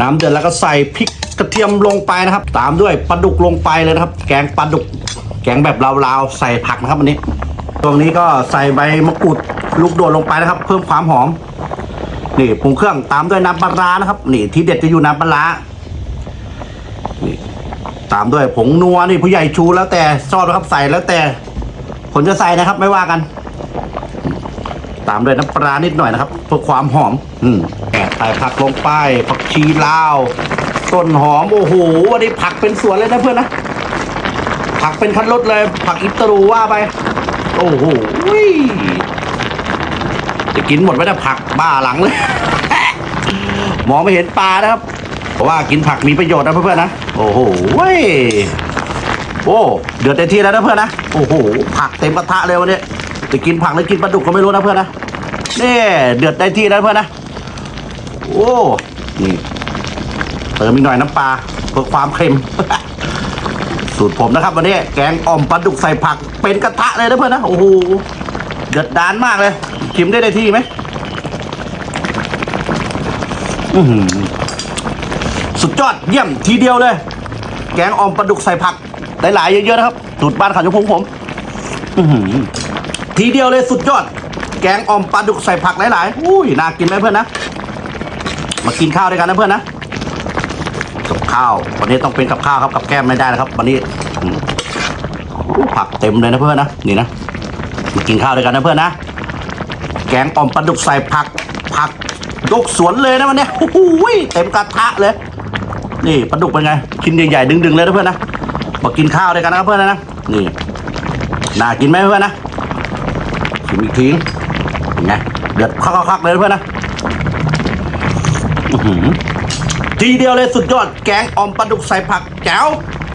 น้ำเดือดแล้วก็ใส่พริกกระเทียมลงไปนะครับ ตามด้วยปลาดุกลงไปเลยนะครับ แกงปลาดุก แกงแบบลาวๆใส่ผักนะครับวันนี้ตรงนี้ก็ใส่ใบมะกรูดลูกโดดลงไปนะครับ เพิ่มความหอม นี่ปรุงเครื่องตามด้วยน้ำปลาร้านะครับ นี่ที่เด็ดจะอยู่น้ำปลาร้านี่ตามด้วยผงนัวนี่ผู้ใหญ่ชูแล้วแต่ชอบนะครับใส่แล้วแต่คนจะใส่นะครับไม่ว่ากัน ตามด้วยน้ำปลานิดหน่อยนะครับเพื่อความหอม อืมแอบ ส่ผักลงไป ผักชีลาว ต้นหอม โอ้โห วันนี้ผักเป็นสวนเลยนะเพื่อนนะ ผักเป็นคันรถเลย ผักอิตารูว่าไป โอ้โห จะกินหมดไหมนะผักบ้าหลังเลย มองไม่เห็นปลานะครับ เพราะว่ากินผักมีประโยชน์นะเพื่อนๆนะ โอ้โหโอ้ เดือดเต็มที่แล้วนะเพื่อนนะ โอ้โห ผักเต็มกระทะเลยวันนี้จะกินผักหรือกินปลาดุกก็ไม่รู้นะเพื่อนนะนี่เดือดได้ที่แล้วเพื่อนนะ โอ้นี่เติมอีกหน่อยน้ำปลาเพื่อความเค็ม สูตรผมนะครับวันนี้แกงอ่อมปลาดุกใส่ผักเป็นกระทะเลยนะเพื่อนนะโอ้โหเดือดดานมากเลยชิมได้ได้ที่ไหมอื้อหือสุดยอดเยี่ยมทีเดียวเลย แกงอ่อมปลาดุกใส่ผักหลายๆเยอะๆนะครับสูตรบ้านขาวชมพงผมอื้อหือทีเดียวเลยสุดยอด แกงอ่อมปลาดุกใส่ผักหลายๆอุ้ยน่ากินไหมเพื่อนนะ มากินข้าวด้วยกันนะเพื่อนนะกับข้าว วันนี้ต้องเป็นกับข้าวครับกับแก้มไม่ได้นะครับ วันนี้ผักเต็มเลยนะเพื่อนนะนี่นะมากินข้าวด้วยกันนะเพื่อนนะแกงอ่อมปลาดุกใส่ผักผักยกสวนเลยนะวันนี้โอ้โหเต็มกระทะเลย นี่ปลาดุกเป็นไงชิ้นใหญ่ๆดึงๆเลยนะเพื่อนนะมากินข้าวด้วยกันนะครับเพื่อนนะนี่น่ากินไหมเพื่อนนะชิมอีกทีเป็นไงเดือดคักๆเลยนะเพื่อนนะ ทีเดียวเลยสุดยอดแกงออมปลาดุกใส่ผักแจ๋ว